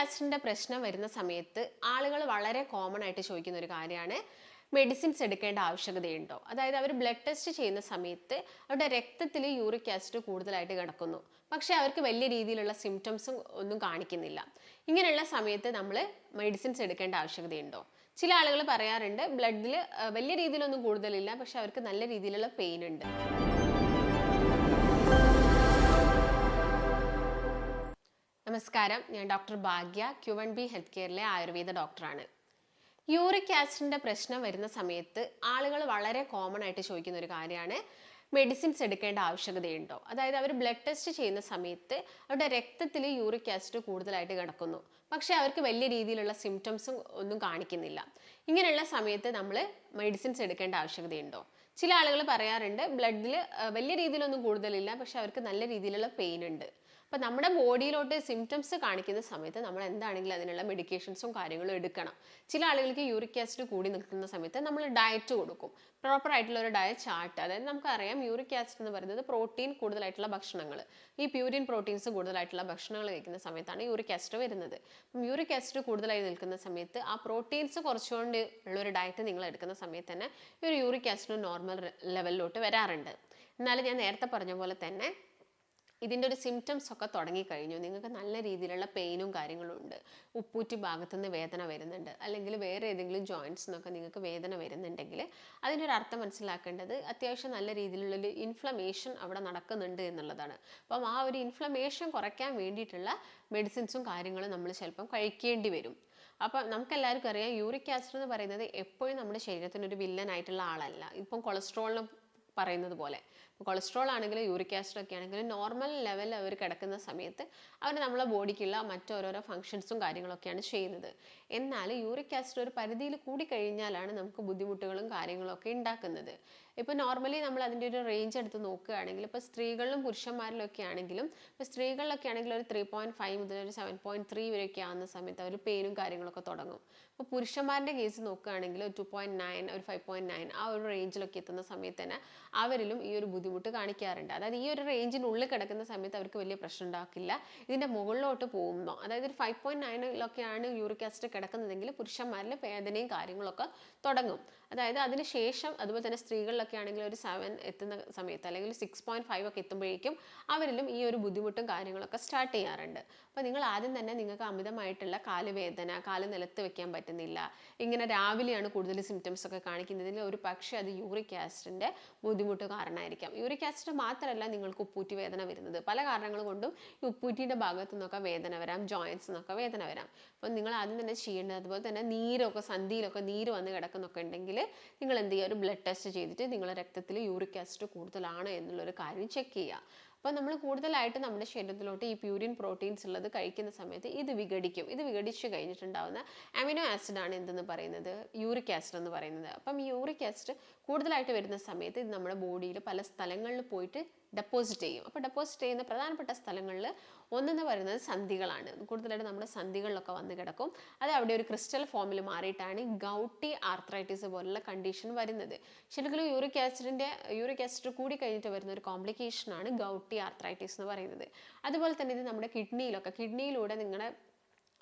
ആസിഡിന്റെ പ്രശ്നം വരുന്ന സമയത്ത് ആളുകൾ വളരെ കോമൺ ആയിട്ട് ചോദിക്കുന്ന ഒരു കാര്യമാണ് മെഡിസിൻസ് എടുക്കേണ്ട ആവശ്യകതയുണ്ടോ? അതായത് അവർ ബ്ലഡ് ടെസ്റ്റ് ചെയ്യുന്ന സമയത്ത് അവരുടെ രക്തത്തിൽ യൂറിക് ആസിഡ് കൂടുതലായിട്ട് കിടക്കുന്നു. പക്ഷേ അവർക്ക് വലിയ രീതിയിലുള്ള സിംറ്റംസും ഒന്നും കാണിക്കുന്നില്ല. ഇങ്ങനെയുള്ള സമയത്ത് നമ്മൾ മെഡിസിൻസ് എടുക്കേണ്ട ആവശ്യകതയുണ്ടോ? ചില ആളുകൾ പറയാറുണ്ട് ബ്ലഡിൽ വലിയ രീതിയിലൊന്നും കൂടുതലില്ല പക്ഷെ അവർക്ക് നല്ല രീതിയിലുള്ള പെയിൻ ഉണ്ട്. നമസ്കാരം. ഞാൻ doctor Bhagya Q one B health കെയറിലെ Ayurveda ഡോക്ടറാണ്. യൂറിക് ആസിഡിന്റെ പ്രശ്നം വരുന്ന സമയത്ത് ആളുകൾ വളരെ കോമൺ ആയിട്ട് ചോദിക്കുന്ന ഒരു കാര്യമാണ് മെഡിസിൻസ് എടുക്കേണ്ട ആവശ്യകതയുണ്ടോ? അതായത് അവർ ബ്ലഡ് ടെസ്റ്റ് ചെയ്യുന്ന സമയത്ത് അവരുടെ രക്തത്തിൽ യൂറിക് ആസിഡ് കൂടുതലായിട്ട് കിടക്കുന്നു. പക്ഷേ അവർക്ക് വലിയ രീതിയിലുള്ള സിംറ്റംസും ഒന്നും കാണിക്കുന്നില്ല. ഇങ്ങനെയുള്ള സമയത്ത് നമ്മൾ മെഡിസിൻസ് എടുക്കേണ്ട ആവശ്യകതയുണ്ടോ? ചില ആളുകൾ പറയാറുണ്ട് ബ്ലഡിൽ വലിയ രീതിയിലൊന്നും കൂടുതലില്ല പക്ഷെ അവർക്ക് നല്ല രീതിയിലുള്ള പെയിൻ ഉണ്ട്. അപ്പം നമ്മുടെ ബോഡിയിലോട്ട് സിംറ്റംസ് കാണിക്കുന്ന സമയത്ത് നമ്മൾ എന്താണെങ്കിലും അതിനുള്ള മെഡിക്കേഷൻസും കാര്യങ്ങളും എടുക്കണം. ചില ആളുകൾക്ക് യൂറിക് ആസിഡ് കൂടി നിൽക്കുന്ന സമയത്ത് നമ്മൾ ഡയറ്റ് കൊടുക്കും. പ്രോപ്പർ ആയിട്ടുള്ള ഒരു ഡയറ്റ് ചാർട്ട് അതായത് നമുക്കറിയാം യൂറിക് ആസിഡ് എന്ന് പറയുന്നത് പ്രോട്ടീൻ കൂടുതലായിട്ടുള്ള ഭക്ഷണങ്ങൾ ഈ പ്യൂരിൻ പ്രോട്ടീൻസ് കൂടുതലായിട്ടുള്ള ഭക്ഷണങ്ങൾ കഴിക്കുന്ന സമയത്താണ് യൂറിക് ആസിഡ് വരുന്നത്. യൂറിക് ആസിഡ് കൂടുതലായി നിൽക്കുന്ന സമയത്ത് ആ പ്രോട്ടീൻസ് കുറച്ചുകൊണ്ട് ഉള്ള ഒരു ഡയറ്റ് നിങ്ങൾ എടുക്കുന്ന സമയത്ത് തന്നെ ഈ ഒരു യൂറിക് ആസിഡ് നോർമൽ ലെവലിലോട്ട് വരാറുണ്ട്. എന്നാലും ഞാൻ നേരത്തെ പറഞ്ഞ പോലെ തന്നെ ഇതിന്റെ ഒരു സിംറ്റംസ് ഒക്കെ തുടങ്ങിക്കഴിഞ്ഞു. നിങ്ങൾക്ക് നല്ല രീതിയിലുള്ള പെയിനും കാര്യങ്ങളും ഉണ്ട്. ഉപ്പൂറ്റി ഭാഗത്തു നിന്ന് വേദന വരുന്നുണ്ട്. അല്ലെങ്കിൽ വേറെ ഏതെങ്കിലും ജോയിന്റ്സ് നിന്നൊക്കെ നിങ്ങൾക്ക് വേദന വരുന്നുണ്ടെങ്കിൽ അതിന്റെ ഒരു അർത്ഥം മനസ്സിലാക്കേണ്ടത് അത്യാവശ്യം നല്ല രീതിയിലുള്ളൊരു ഇൻഫ്ലമേഷൻ അവിടെ നടക്കുന്നുണ്ട് എന്നുള്ളതാണ്. അപ്പം ആ ഒരു ഇൻഫ്ലമേഷൻ കുറയ്ക്കാൻ വേണ്ടിയിട്ടുള്ള മെഡിസിൻസും കാര്യങ്ങളും നമ്മൾ ചിലപ്പം കഴിക്കേണ്ടി വരും. അപ്പം നമുക്ക് എല്ലാവർക്കും അറിയാം യൂറിക് ആസിഡ് എന്ന് പറയുന്നത് എപ്പോഴും നമ്മുടെ ശരീരത്തിനൊരു വില്ലനായിട്ടുള്ള ആളല്ല. ഇപ്പം കൊളസ്ട്രോളിനും പറയുന്നത് പോലെ. കൊളസ്ട്രോൾ ആണെങ്കിലും യൂറിക് ആസിഡ് ഒക്കെ ആണെങ്കിലും നോർമൽ ലെവലിൽ അവർ കിടക്കുന്ന സമയത്ത് അവർ നമ്മളെ ബോഡിക്കുള്ള മറ്റോരോരോ ഫങ്ഷൻസും കാര്യങ്ങളൊക്കെയാണ് ചെയ്യുന്നത്. എന്നാൽ യൂറിക് ആസിഡ് ഒരു പരിധിയിൽ കൂടി കഴിഞ്ഞാലാണ് നമുക്ക് ബുദ്ധിമുട്ടുകളും കാര്യങ്ങളൊക്കെ ഉണ്ടാക്കുന്നത്. ഇപ്പോൾ നോർമലി നമ്മൾ അതിന്റെ ഒരു റേഞ്ച് എടുത്ത് നോക്കുകയാണെങ്കിൽ ഇപ്പോൾ സ്ത്രീകളിലും പുരുഷന്മാരിലൊക്കെ ആണെങ്കിലും ഇപ്പോൾ സ്ത്രീകളിലൊക്കെ ആണെങ്കിൽ ഒരു ത്രീ പോയിന്റ് ഫൈവ് മുതൽ ഒരു സെവൻ പോയിന്റ് ത്രീ വരെയൊക്കെ ആവുന്ന സമയത്ത് അവർ പെയിനും കാര്യങ്ങളൊക്കെ തുടങ്ങും. ഇപ്പോൾ പുരുഷന്മാരുടെ കേസ് നോക്കുകയാണെങ്കിൽ ടു പോയിന്റ് നയൻ ഒരു ഫൈവ് പോയിന്റ് നയൻ ആ ഒരു റേഞ്ചിലൊക്കെ എത്തുന്ന സമയത്ത് തന്നെ അവരിലും ഈ ഒരു ബുദ്ധിമുട്ട് കാണിക്കാറുണ്ട്. അതായത് ഈ ഒരു റേഞ്ചിനുള്ളിൽ കിടക്കുന്ന സമയത്ത് അവർക്ക് വലിയ പ്രശ്നം ഉണ്ടാക്കില്ല. ഇതിന്റെ മുകളിലോട്ട് പോകുമ്പോൾ അതായത് ഒരു ഫൈവ് പോയിന്റ് നയനിലൊക്കെയാണ് യൂറിക് ആസിഡ് കിടക്കുന്നതെങ്കിൽ പുരുഷന്മാരിൽ വേദനയും കാര്യങ്ങളൊക്കെ തുടങ്ങും. അതായത് അതിന് ശേഷം അതുപോലെ തന്നെ സ്ത്രീകളിലൊക്കെ ആണെങ്കിൽ ഒരു സെവൻ എത്തുന്ന സമയത്ത് അല്ലെങ്കിൽ സിക്സ് പോയിന്റ് ഫൈവ് ഒക്കെ എത്തുമ്പോഴേക്കും അവരിലും ഈ ഒരു ബുദ്ധിമുട്ടും കാര്യങ്ങളൊക്കെ സ്റ്റാർട്ട് ചെയ്യാറുണ്ട്. അപ്പോൾ നിങ്ങൾ ആദ്യം തന്നെ നിങ്ങൾക്ക് അമിതമായിട്ടുള്ള കാലുവേദന കാൽ നിലത്ത് വെക്കാൻ പറ്റുന്നില്ല ഇങ്ങനെ രാവിലെയാണ് കൂടുതൽ സിംറ്റംസ് ഒക്കെ കാണിക്കുന്നതിൽ ഒരു പക്ഷേ അത് യൂറിക് ആസിഡിന്റെ ബുദ്ധിമുട്ട് കാരണമായിരിക്കാം. യൂറിക് ആസിഡ് മാത്രമല്ല നിങ്ങൾക്ക് ഉപ്പൂറ്റി വേദന വരുന്നത്. പല കാരണങ്ങൾ കൊണ്ടും ഈ ഉപ്പൂറ്റിയുടെ ഭാഗത്തു നിന്നൊക്കെ വേദന വരാം ജോയിൻസ് നിന്നൊക്കെ വേദന വരാം. അപ്പം നിങ്ങൾ ആദ്യം തന്നെ ചെയ്യേണ്ടത് അതുപോലെ തന്നെ നീരൊക്കെ സന്ധിയിലൊക്കെ നീര് വന്ന് കിടക്കുന്നൊക്കെ ഉണ്ടെങ്കിൽ നിങ്ങൾ എന്ത് ചെയ്യുക? ഒരു ബ്ലഡ് ടെസ്റ്റ് ചെയ്തിട്ട് നിങ്ങളുടെ രക്തത്തിൽ യൂറിക് ആസിഡ് കൂടുതലാണ് എന്നുള്ളൊരു കാര്യം ചെക്ക് ചെയ്യുക. അപ്പോൾ നമ്മൾ കൂടുതലായിട്ട് നമ്മുടെ ശരീരത്തിലോട്ട് ഈ പ്യൂരിൻ പ്രോട്ടീൻസ് ഉള്ളത് കഴിക്കുന്ന സമയത്ത് ഇത് വിഘടിക്കും. ഇത് വിഘടിച്ച് കഴിഞ്ഞിട്ടുണ്ടാവുന്ന അമിനോ ആസിഡാണ് എന്തെന്ന് പറയുന്നത്? യൂറിക് ആസിഡ് എന്ന് പറയുന്നത്. അപ്പം ഈ യൂറിക് ആസിഡ് കൂടുതലായിട്ട് വരുന്ന സമയത്ത് ഇത് നമ്മുടെ ബോഡിയിൽ പല സ്ഥലങ്ങളിൽ പോയിട്ട് ഡെപ്പോസിറ്റ് ചെയ്യും. അപ്പോൾ ഡെപ്പോസിറ്റ് ചെയ്യുന്ന പ്രധാനപ്പെട്ട സ്ഥലങ്ങളിൽ ഒന്നെന്ന് പറയുന്നത് സന്ധികളാണ്. കൂടുതലായിട്ട് നമ്മുടെ സന്ധികളിലൊക്കെ വന്ന് കിടക്കും. അത് അവിടെ ഒരു ക്രിസ്റ്റൽ ഫോമിൽ മാറിയിട്ടാണ് ഗൗട്ടി ആർത്രൈറ്റിസ് പോലുള്ള കണ്ടീഷൻ വരുന്നത്. ശരിക്കും യൂറിക് ആസിഡിന്റെ യൂറിക് ആസിഡ് കൂടി കഴിഞ്ഞിട്ട് വരുന്ന ഒരു കോംപ്ലിക്കേഷനാണ് ഗൗട്ടി ആർത്രൈറ്റിസ് എന്ന് പറയുന്നത്. അതുപോലെ തന്നെ ഇത് നമ്മുടെ കിഡ്നിയിലൊക്കെ കിഡ്നിയിലൂടെ നിങ്ങളുടെ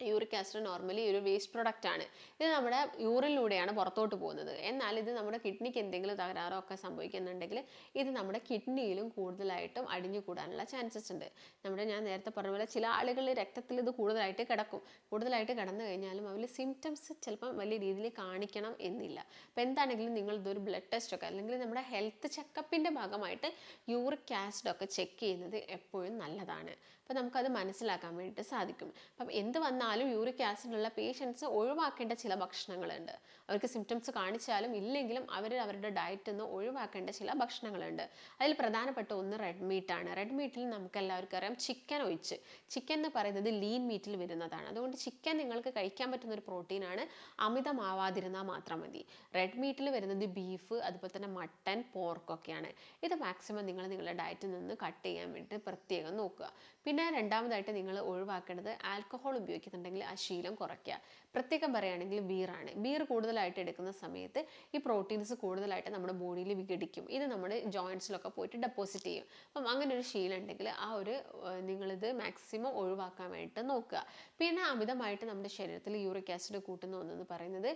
യൂറിക് ആസിഡ് നോർമലി ഒരു വേസ്റ്റ് പ്രൊഡക്റ്റ് ആണ്. ഇത് നമ്മുടെ യൂറിലൂടെയാണ് പുറത്തോട്ട് പോകുന്നത്. എന്നാൽ ഇത് നമ്മുടെ കിഡ്നിക്ക് എന്തെങ്കിലും തകരാറോ ഒക്കെ സംഭവിക്കുന്നുണ്ടെങ്കിൽ ഇത് നമ്മുടെ കിഡ്നിയിലും കൂടുതലായിട്ടും അടിഞ്ഞു കൂടാനുള്ള ചാൻസസ് ഉണ്ട്. നമ്മുടെ ഞാൻ നേരത്തെ പറഞ്ഞ പോലെ ചില ആളുകളിൽ രക്തത്തിൽ ഇത് കൂടുതലായിട്ട് കിടക്കും. കൂടുതലായിട്ട് കിടന്നു കഴിഞ്ഞാലും അവർ സിംറ്റംസ് ചിലപ്പം വലിയ രീതിയിൽ കാണിക്കണം എന്നില്ല. അപ്പോൾ എന്താണെങ്കിലും നിങ്ങൾ ഇതൊരു ബ്ലഡ് ടെസ്റ്റ് ഒക്കെ അല്ലെങ്കിൽ നമ്മുടെ ഹെൽത്ത് ചെക്കപ്പിന്റെ ഭാഗമായിട്ട് യൂറിക് ആസിഡ് ഒക്കെ ചെക്ക് ചെയ്യുന്നത് എപ്പോഴും നല്ലതാണ്. അപ്പോൾ നമുക്കത് മനസ്സിലാക്കാൻ വേണ്ടിയിട്ട് സാധിക്കും. അപ്പം എന്ത് വന്നാലും യൂറിക് ആസിഡുള്ള പേഷ്യൻസ് ഒഴിവാക്കേണ്ട ചില ഭക്ഷണങ്ങളുണ്ട്. അവർക്ക് സിംറ്റംസ് കാണിച്ചാലും ഇല്ലെങ്കിലും അവർ അവരുടെ ഡയറ്റിൽ നിന്ന് ഒഴിവാക്കേണ്ട ചില ഭക്ഷണങ്ങളുണ്ട്. അതിൽ പ്രധാനപ്പെട്ട ഒന്ന് റെഡ് മീറ്റ് ആണ്. റെഡ് മീറ്റിൽ നമുക്ക് എല്ലാവർക്കും അറിയാം ചിക്കൻ ഒഴിച്ച്. ചിക്കൻ എന്ന് പറയുന്നത് ലീൻ മീറ്റിൽ വരുന്നതാണ്. അതുകൊണ്ട് ചിക്കൻ നിങ്ങൾക്ക് കഴിക്കാൻ പറ്റുന്ന ഒരു പ്രോട്ടീനാണ് അമിതമാവാതിരുന്നാൽ മാത്രം മതി. റെഡ് മീറ്റിൽ വരുന്നത് ബീഫ് അതുപോലെ തന്നെ മട്ടൻ പോർക്കൊക്കെയാണ് ഇത് മാക്സിമം നിങ്ങൾ നിങ്ങളുടെ ഡയറ്റിൽ നിന്ന് കട്ട് ചെയ്യാൻ വേണ്ടിയിട്ട് പ്രത്യേകം നോക്കുക. പിന്നെ രണ്ടാമതായിട്ട് നിങ്ങൾ ഒഴിവാക്കേണ്ടത് ആൽക്കഹോൾ ഉപയോഗിക്കുന്നുണ്ടെങ്കിൽ ആ ശീലം കുറയ്ക്കുക. പ്രത്യേകം പറയുകയാണെങ്കിൽ ബീറാണ്. ബീർ കൂടുതലായിട്ട് എടുക്കുന്ന സമയത്ത് ഈ പ്രോട്ടീൻസ് കൂടുതലായിട്ട് നമ്മുടെ ബോഡിയിൽ വിഘടിക്കും. ഇത് നമ്മുടെ ജോയിൻസിലൊക്കെ പോയിട്ട് ഡെപ്പോസിറ്റ് ചെയ്യും. അപ്പം അങ്ങനെ ഒരു ശീലം ഉണ്ടെങ്കിൽ ആ ഒരു നിങ്ങളിത് മാക്സിമം ഒഴിവാക്കാൻ വേണ്ടിയിട്ട് നോക്കുക. പിന്നെ അമിതമായിട്ട് നമ്മുടെ ശരീരത്തിൽ യൂറിക് ആസിഡ് കൂട്ടുന്ന ഒന്നെന്ന് പറയുന്നത്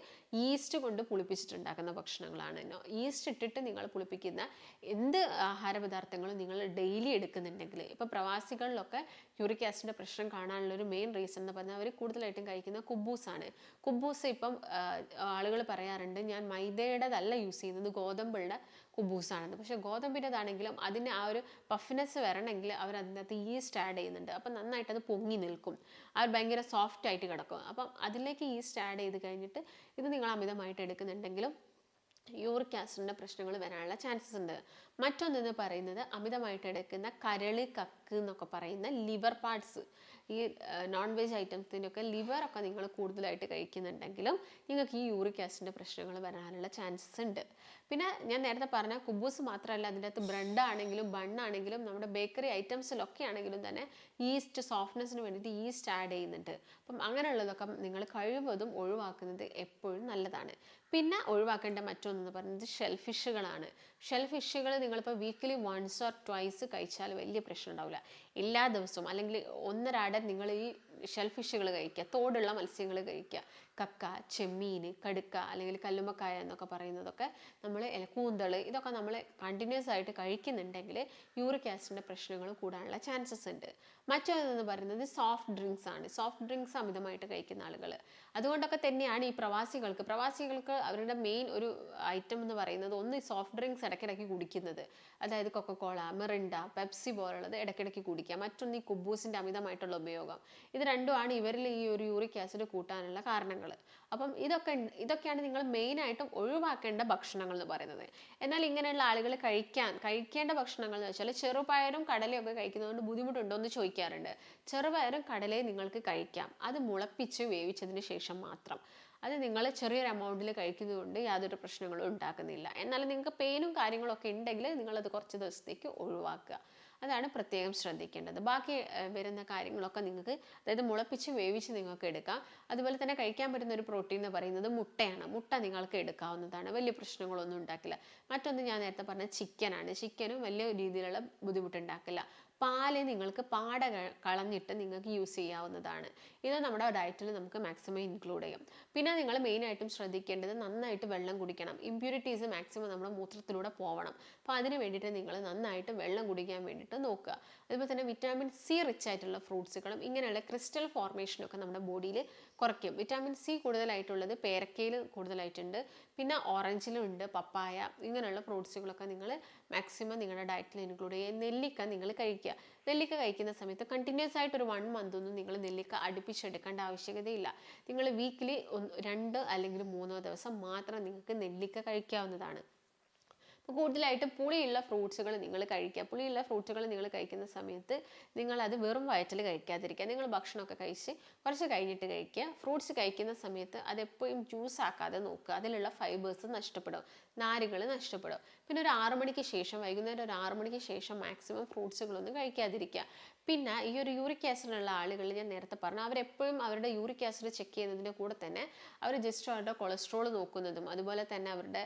ഈസ്റ്റ് കൊണ്ട് പുളിപ്പിച്ചിട്ടുണ്ടാക്കുന്ന ഭക്ഷണങ്ങളാണ് ഈസ്റ്റ് ഇട്ടിട്ട് നിങ്ങൾ പുളിപ്പിക്കുന്ന എന്ത് ആഹാര പദാർത്ഥങ്ങളും നിങ്ങൾ ഡെയിലി എടുക്കുന്നുണ്ടെങ്കിൽ ഇപ്പോൾ പ്രവാസികളിലൊക്കെ യൂറിക് ആസിഡിന്റെ പ്രശ്നം കാണാനുള്ള ഒരു മെയിൻ റീസൺ എന്ന് പറഞ്ഞാൽ അവർ കൂടുതലായിട്ടും കഴിക്കുന്ന കുബൂസാണ്. കുബൂസ് ഇപ്പം ആളുകൾ പറയാറുണ്ട് ഞാൻ മൈദയുടേതല്ല യൂസ് ചെയ്യുന്നത് ഗോതമ്പുള്ള കുബൂസാണെന്ന്. പക്ഷേ ഗോതമ്പിന്റെതാണെങ്കിലും അതിന് ആ ഒരു പഫ്നെസ് വരണമെങ്കിൽ അവർ അതിനകത്ത് ഈസ്റ്റ് ആഡ് ചെയ്യുന്നുണ്ട്. അപ്പം നന്നായിട്ട് അത് പൊങ്ങി നിൽക്കും. അവർ ഭയങ്കര സോഫ്റ്റ് ആയിട്ട് കിടക്കും. അപ്പം അതിലേക്ക് ഈസ്റ്റ് ആഡ് ചെയ്ത് കഴിഞ്ഞിട്ട് ഇത് നിങ്ങൾ അമിതമായിട്ട് എടുക്കുന്നുണ്ടെങ്കിലും യൂറിക് ആസിഡിന്റെ പ്രശ്നങ്ങൾ വരാനുള്ള ചാൻസസ് ഉണ്ട്. മറ്റൊന്നെന്ന് പറയുന്നത് അമിതമായിട്ട് എടുക്കുന്ന കരൾ കക്ക് എന്നൊക്കെ പറയുന്ന ലിവർ പാർട്സ് ഈ നോൺ വെജ് ഐറ്റംസിന്റെയൊക്കെ ലിവറൊക്കെ നിങ്ങൾ കൂടുതലായിട്ട് കഴിക്കുന്നുണ്ടെങ്കിലും നിങ്ങൾക്ക് ഈ യൂറിക് ആസിഡിന്റെ പ്രശ്നങ്ങൾ വരാനുള്ള ചാൻസസ് ഉണ്ട്. പിന്നെ ഞാൻ നേരത്തെ പറഞ്ഞ കുബൂസ് മാത്രമല്ല അതിന്റെ അകത്ത് ബ്രെഡ് ആണെങ്കിലും ബണ്ണാണെങ്കിലും നമ്മുടെ ബേക്കറി ഐറ്റംസിലൊക്കെ ആണെങ്കിലും തന്നെ ഈസ്റ്റ് സോഫ്റ്റ്നെസ്സിന് വേണ്ടിയിട്ട് ഈസ്റ്റ് ആഡ് ചെയ്യുന്നുണ്ട്. അപ്പം അങ്ങനെയുള്ളതൊക്കെ നിങ്ങൾ കഴിവതും ഒഴിവാക്കുന്നത് എപ്പോഴും നല്ലതാണ്. പിന്നെ ഒഴിവാക്കേണ്ട മറ്റൊന്നെന്ന് പറയുന്നത് ഷെൽഫിഷുകളാണ് ഫിഷുകളാണ് ഷെൽ ഫിഷുകൾ നിങ്ങളിപ്പോൾ വീക്കിലി വൺസ് ഓർ ട്വൈസ് കഴിച്ചാൽ വലിയ പ്രശ്നം ഉണ്ടാവില്ല എല്ലാ ദിവസവും അല്ലെങ്കിൽ ഒന്നരാടെ നിങ്ങൾ ഈ ഷെൽ ഫിഷുകൾ കഴിക്കുക തോടുള്ള മത്സ്യങ്ങൾ കഴിക്കുക കക്ക ചെമ്മീൻ കടുക്ക അല്ലെങ്കിൽ കല്ലുമ്മക്കായ എന്നൊക്കെ പറയുന്നതൊക്കെ നമ്മൾ കൂന്തൾ ഇതൊക്കെ നമ്മൾ കണ്ടിന്യൂസ് ആയിട്ട് കഴിക്കുന്നുണ്ടെങ്കിൽ യൂറിക് ആസിഡിന്റെ പ്രശ്നങ്ങൾ കൂടാനുള്ള ചാൻസസ് ഉണ്ട്. മറ്റൊന്നെന്ന് പറയുന്നത് സോഫ്റ്റ് ഡ്രിങ്ക്സ് ആണ്. സോഫ്റ്റ് ഡ്രിങ്ക്സ് അമിതമായിട്ട് കഴിക്കുന്ന ആളുകൾ. അതുകൊണ്ടൊക്കെ തന്നെയാണ് ഈ പ്രവാസികൾക്ക് പ്രവാസികൾക്ക് അവരുടെ മെയിൻ ഒരു ഐറ്റം എന്ന് പറയുന്നത് ഒന്ന് സോഫ്റ്റ് ഡ്രിങ്ക്സ് ഇടയ്ക്കിടയ്ക്ക് കുടിക്കുന്നത്. അതായത് കൊക്കക്കോള മിറിണ്ട പെപ്സി പോലുള്ളത് ഇടയ്ക്കിടയ്ക്ക് കുടിക്കുക മറ്റൊന്ന് ഈ കുബൂസിന്റെ അമിതമായിട്ടുള്ള ഉപയോഗം. ഇത് രണ്ടുമാണ് ഇവരിൽ ഈ ഒരു യൂറിക് ആസിഡ് കൂട്ടാനുള്ള കാരണങ്ങൾ അപ്പം ഇതൊക്കെ ഇതൊക്കെയാണ് നിങ്ങൾ മെയിനായിട്ടും ഒഴിവാക്കേണ്ട ഭക്ഷണങ്ങൾ എന്ന് പറയുന്നത്. എന്നാൽ ഇങ്ങനെയുള്ള ആളുകൾ കഴിക്കാൻ കഴിക്കേണ്ട ഭക്ഷണങ്ങൾ എന്ന് വെച്ചാൽ ചെറുപയറും കടലയും ഒക്കെ കഴിക്കുന്നതുകൊണ്ട് ബുദ്ധിമുട്ടുണ്ടോ എന്ന് ചോദിക്കാറുണ്ട്. ചെറുപയറും കടലയും നിങ്ങൾക്ക് കഴിക്കാം. അത് മുളപ്പിച്ച് വേവിച്ചതിന് ശേഷം മാത്രം. അത് നിങ്ങൾ ചെറിയൊരു എമൗണ്ടിൽ കഴിക്കുന്നതുകൊണ്ട് യാതൊരു പ്രശ്നങ്ങളും ഉണ്ടാക്കുന്നില്ല. എന്നാൽ നിങ്ങൾക്ക് പെയിനും കാര്യങ്ങളൊക്കെ ഉണ്ടെങ്കിൽ നിങ്ങളത് കുറച്ച് ദിവസത്തേക്ക് ഒഴിവാക്കുക. അതാണ് പ്രത്യേകം ശ്രദ്ധിക്കേണ്ടത്. ബാക്കി വരുന്ന കാര്യങ്ങളൊക്കെ നിങ്ങൾക്ക് അതായത് മുളപ്പിച്ച് വേവിച്ച് നിങ്ങൾക്ക് എടുക്കാം. അതുപോലെ തന്നെ കഴിക്കാൻ പറ്റുന്ന ഒരു പ്രോട്ടീൻ എന്ന് പറയുന്നത് മുട്ടയാണ്. മുട്ട നിങ്ങൾക്ക് എടുക്കാവുന്നതാണ്. വലിയ പ്രശ്നങ്ങളൊന്നും ഉണ്ടാക്കില്ല. മറ്റൊന്ന് ഞാൻ നേരത്തെ പറഞ്ഞ ചിക്കനാണ്. ചിക്കനും വലിയ രീതിയിലുള്ള ബുദ്ധിമുട്ടുണ്ടാക്കില്ല. പാൽ നിങ്ങൾക്ക് പാട കളഞ്ഞിട്ട് നിങ്ങൾക്ക് യൂസ് ചെയ്യാവുന്നതാണ്. ഇത് നമ്മുടെ ഡയറ്റിൽ നമുക്ക് മാക്സിമം ഇൻക്ലൂഡ് ചെയ്യാം. പിന്നെ നിങ്ങൾ മെയിനായിട്ടും ശ്രദ്ധിക്കേണ്ടത് നന്നായിട്ട് വെള്ളം കുടിക്കണം. ഇമ്പ്യൂരിറ്റീസ് മാക്സിമം നമ്മുടെ മൂത്രത്തിലൂടെ പോകണം അപ്പോൾ അതിന് വേണ്ടിയിട്ട് നിങ്ങൾ നന്നായിട്ട് വെള്ളം കുടിക്കാൻ വേണ്ടിയിട്ട് നോക്കുക. അതുപോലെ തന്നെ വിറ്റാമിൻ സി റിച്ച് ആയിട്ടുള്ള ഫ്രൂട്ട്സുകളും ഇങ്ങനെയുള്ള ക്രിസ്റ്റൽ ഫോർമേഷനൊക്കെ നമ്മുടെ ബോഡിയിൽ കുറയ്ക്കും. വിറ്റാമിൻ സി കൂടുതലായിട്ടുള്ളത് പേരക്കയിൽ കൂടുതലായിട്ടുണ്ട്. പിന്നെ ഓറഞ്ചിലും ഉണ്ട് പപ്പായ ഇങ്ങനെയുള്ള ഫ്രൂട്ട്സുകളൊക്കെ നിങ്ങൾ മാക്സിമം നിങ്ങളുടെ ഡയറ്റിൽ ഇൻക്ലൂഡ് ചെയ്യുക. നെല്ലിക്ക നിങ്ങൾ കഴിക്കുക. നെല്ലിക്ക കഴിക്കുന്ന സമയത്ത് കണ്ടിന്യൂസ് ആയിട്ട് ഒരു വൺ മന്ത് ഒന്നും നിങ്ങൾ നെല്ലിക്ക അടുപ്പിച്ചെടുക്കേണ്ട ആവശ്യകതയില്ല. നിങ്ങൾ വീക്കിലി രണ്ട് അല്ലെങ്കിൽ മൂന്നോ ദിവസം മാത്രം നിങ്ങൾക്ക് നെല്ലിക്ക കഴിക്കാവുന്നതാണ്. അപ്പോൾ കൂടുതലായിട്ട് പുളിയുള്ള ഫ്രൂട്ട്സുകൾ നിങ്ങൾ കഴിക്കുക. പുളിയുള്ള ഫ്രൂട്ട്സുകൾ നിങ്ങൾ കഴിക്കുന്ന സമയത്ത് നിങ്ങൾ അത് വെറും വയറ്റിൽ കഴിക്കാതിരിക്കുക. നിങ്ങൾ ഭക്ഷണമൊക്കെ കഴിച്ച് കുറച്ച് കഴിഞ്ഞിട്ട് കഴിക്കുക. ഫ്രൂട്ട്സ് കഴിക്കുന്ന സമയത്ത് അതെപ്പോഴും ജ്യൂസ് ആക്കാതെ നോക്കുക. അതിലുള്ള ഫൈബേഴ്സ് നഷ്ടപ്പെടും. നാരുകൾ നഷ്ടപ്പെടും. പിന്നെ ഒരു ആറു മണിക്ക് ശേഷം വൈകുന്നേരം ഒരു ആറു മണിക്ക് ശേഷം മാക്സിമം ഫ്രൂട്ട്സുകളൊന്നും കഴിക്കാതിരിക്കുക. പിന്നെ ഈ ഒരു യൂറിക് ആസിഡുള്ള ആളുകൾ ഞാൻ നേരത്തെ പറഞ്ഞു അവരെപ്പോഴും അവരുടെ യൂറിക് ആസിഡ് ചെക്ക് ചെയ്യുന്നതിന്റെ കൂടെ തന്നെ അവർ ജസ്റ്റ് അവരുടെ കൊളസ്ട്രോൾ നോക്കുന്നതും അതുപോലെ തന്നെ അവരുടെ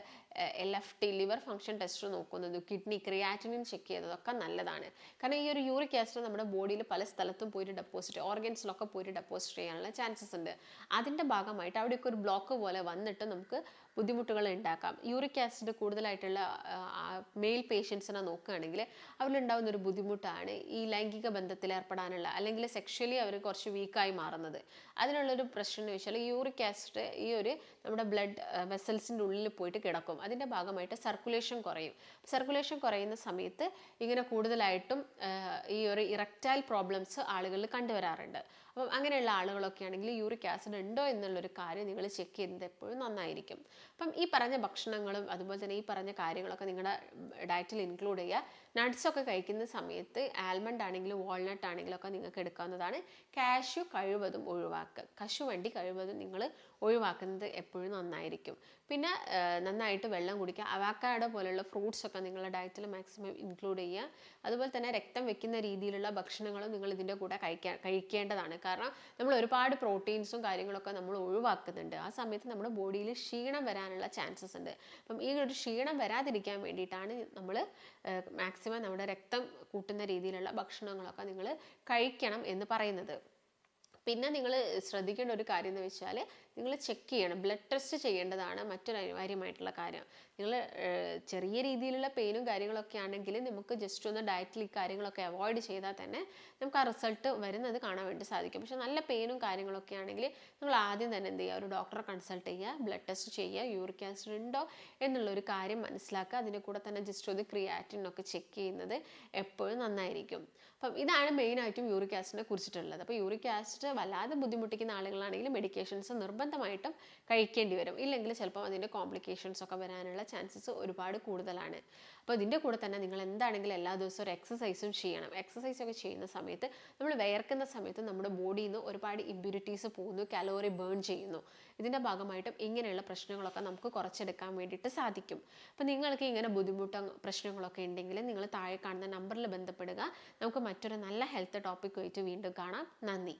L F T liver function test നോക്കുന്നതും കിഡ്നി ക്രിയാറ്റിനിൻ ചെക്ക് ചെയ്യുന്നതൊക്കെ നല്ലതാണ്. കാരണം ഈ ഒരു യൂറിക് ആസിഡ് നമ്മുടെ ബോഡിയിൽ പല സ്ഥലത്തും പോയിട്ട് ഡെപ്പോസിറ്റ് ഓർഗൻസിലൊക്കെ പോയിട്ട് ഡെപ്പോസിറ്റ് ചെയ്യാനുള്ള ചാൻസസ് ഉണ്ട്. അതിന്റെ ഭാഗമായിട്ട് അവിടെയൊക്കെ ഒരു ബ്ലോക്ക് പോലെ വന്നിട്ട് നമുക്ക് ബുദ്ധിമുട്ടുകൾ ഉണ്ടാക്കാം. യൂറിക് ആസിഡ് കൂടുതലായിട്ടുള്ള മെയിൽ പേഷ്യൻസിനെ നോക്കുകയാണെങ്കിൽ അവരിലുണ്ടാകുന്ന ഒരു ബുദ്ധിമുട്ടാണ് ഈ ലൈംഗിക ബന്ധത്തിൽ ഏർപ്പെടാനുള്ള അല്ലെങ്കിൽ സെക്ഷലി അവർ കുറച്ച് വീക്കായി മാറുന്നത്. അതിനുള്ളൊരു പ്രശ്നം എന്ന് വെച്ചാൽ യൂറിക് ആസിഡ് ഈ ഒരു നമ്മുടെ ബ്ലഡ് വെസൽസിന്റെ ഉള്ളിൽ പോയിട്ട് കിടക്കും. അതിന്റെ ഭാഗമായിട്ട് സർക്കുലേഷൻ കുറയും. സർക്കുലേഷൻ കുറയുന്ന സമയത്ത് ഇങ്ങനെ കൂടുതലായിട്ടും ഈ ഒരു ഇറക്റ്റൈൽ പ്രോബ്ലംസ് ആളുകളിൽ കണ്ടുവരാറുണ്ട്. അപ്പം അങ്ങനെയുള്ള ആളുകളൊക്കെ ആണെങ്കിൽ യൂറിക് ആസിഡ് ഉണ്ടോ എന്നുള്ളൊരു കാര്യം നിങ്ങൾ ചെക്ക് ചെയ്യുന്നത് എപ്പോഴും നന്നായിരിക്കും. അപ്പം ഈ പറഞ്ഞ ഭക്ഷണങ്ങളും അതുപോലെ തന്നെ ഈ പറഞ്ഞ കാര്യങ്ങളൊക്കെ നിങ്ങളുടെ ഡയറ്റിൽ ഇൻക്ലൂഡ് ചെയ്യുക. നട്ട്സൊക്കെ കഴിക്കുന്ന സമയത്ത് ആൽമണ്ട് ആണെങ്കിലും വാൾനട്ട് ആണെങ്കിലും ഒക്കെ നിങ്ങൾക്ക് എടുക്കാവുന്നതാണ്. കാഷ്യു കഴിവതും ഒഴിവാക്കുക. കശുവണ്ടി കഴിവതും നിങ്ങൾ ഒഴിവാക്കുന്നത് എപ്പോഴും നന്നായിരിക്കും. പിന്നെ നന്നായിട്ട് വെള്ളം കുടിക്കുക. അവാക്കാഡോ പോലെയുള്ള ഫ്രൂട്ട്സ് ഒക്കെ നിങ്ങളുടെ ഡയറ്റിൽ മാക്സിമം ഇൻക്ലൂഡ് ചെയ്യുക. അതുപോലെ തന്നെ രക്തം വെക്കുന്ന രീതിയിലുള്ള ഭക്ഷണങ്ങളും നിങ്ങൾ ഇതിന്റെ കൂടെ കഴിക്കാൻ കഴിക്കേണ്ടതാണ്. കാരണം നമ്മൾ ഒരുപാട് പ്രോട്ടീൻസും കാര്യങ്ങളൊക്കെ നമ്മൾ ഒഴിവാക്കുന്നുണ്ട്. ആ സമയത്ത് നമ്മുടെ ബോഡിയിൽ ക്ഷീണം വരാനുള്ള ചാൻസസ് ഉണ്ട്. അപ്പം ഈ ഒരു ക്ഷീണം വരാതിരിക്കാൻ വേണ്ടിയിട്ടാണ് നമ്മൾ മാക്സിമം നമ്മുടെ രക്തം കൂട്ടുന്ന രീതിയിലുള്ള ഭക്ഷണങ്ങളൊക്കെ നിങ്ങൾ കഴിക്കണം എന്ന് പറയുന്നത്. പിന്നെ നിങ്ങൾ ശ്രദ്ധിക്കേണ്ട ഒരു കാര്യം എന്ന് വെച്ചാൽ നിങ്ങൾ ചെക്ക് ചെയ്യണം. ബ്ലഡ് ടെസ്റ്റ് ചെയ്യേണ്ടതാണ് മറ്റൊരു അനിവാര്യമായിട്ടുള്ള കാര്യം. നിങ്ങൾ ചെറിയ രീതിയിലുള്ള പെയിനും കാര്യങ്ങളൊക്കെ ആണെങ്കിൽ നമുക്ക് ജസ്റ്റ് ഒന്ന് ഡയറ്റിൽ കാര്യങ്ങളൊക്കെ അവോയ്ഡ് ചെയ്താൽ തന്നെ നമുക്ക് ആ റിസൾട്ട് വരുന്നത് കാണാൻ വേണ്ടി സാധിക്കും. പക്ഷെ നല്ല പെയിനും കാര്യങ്ങളൊക്കെ ആണെങ്കിൽ നിങ്ങൾ ആദ്യം തന്നെ എന്ത് ചെയ്യുക? ഒരു ഡോക്ടറെ കൺസൾട്ട് ചെയ്യുക ബ്ലഡ് ടെസ്റ്റ് ചെയ്യുക യൂറിക് ആസിഡ് ഉണ്ടോ എന്നുള്ളൊരു കാര്യം മനസ്സിലാക്കുക. അതിന്റെ കൂടെ തന്നെ ജസ്റ്റ് ഒന്ന് ക്രിയാറ്റിൻ ഒക്കെ ചെക്ക് ചെയ്യുന്നത് എപ്പോഴും നന്നായിരിക്കും. അപ്പം ഇതാണ് മെയിനായിട്ടും യൂറിക് ആസിഡിനെ കുറിച്ചിട്ടുള്ളത്. അപ്പോൾ യൂറിക് ആസിഡ് വല്ലാതെ ബുദ്ധിമുട്ടിക്കുന്ന ആളുകളാണെങ്കിൽ മെഡിക്കേഷൻസ് നിർബന്ധമായിട്ടും കഴിക്കേണ്ടി വരും. ഇല്ലെങ്കിൽ ചിലപ്പോൾ അതിന്റെ കോംപ്ലിക്കേഷൻസ് ഒക്കെ വരാനുള്ള ചാൻസസ് ഒരുപാട് കൂടുതലാണ്. അപ്പോൾ ഇതിന്റെ കൂടെ തന്നെ നിങ്ങൾ എന്താണെങ്കിലും എല്ലാ ദിവസവും ഒരു എക്സസൈസും ചെയ്യണം. എക്സസൈസ് ഒക്കെ ചെയ്യുന്ന സമയത്ത് നമ്മൾ വിയർക്കുന്ന സമയത്ത് നമ്മുടെ ബോഡിയിൽ നിന്ന് ഒരുപാട് ഇമ്പ്യൂരിറ്റീസ് പോകുന്നു കലോറി ബേൺ ചെയ്യുന്നു. ഇതിന്റെ ഭാഗമായിട്ടും ഇങ്ങനെയുള്ള പ്രശ്നങ്ങളൊക്കെ നമുക്ക് കുറച്ചെടുക്കാൻ വേണ്ടിയിട്ട് സാധിക്കും. അപ്പോൾ നിങ്ങൾക്ക് ഇങ്ങനെ ബുദ്ധിമുട്ടോ പ്രശ്നങ്ങളൊക്കെ ഉണ്ടെങ്കിൽ നിങ്ങൾ താഴെ കാണുന്ന നമ്പറിൽ ബന്ധപ്പെടുക. നമുക്ക് മറ്റൊരു നല്ല ഹെൽത്ത് ടോപ്പിക്കുമായിട്ട് വീണ്ടും കാണാം. നന്ദി.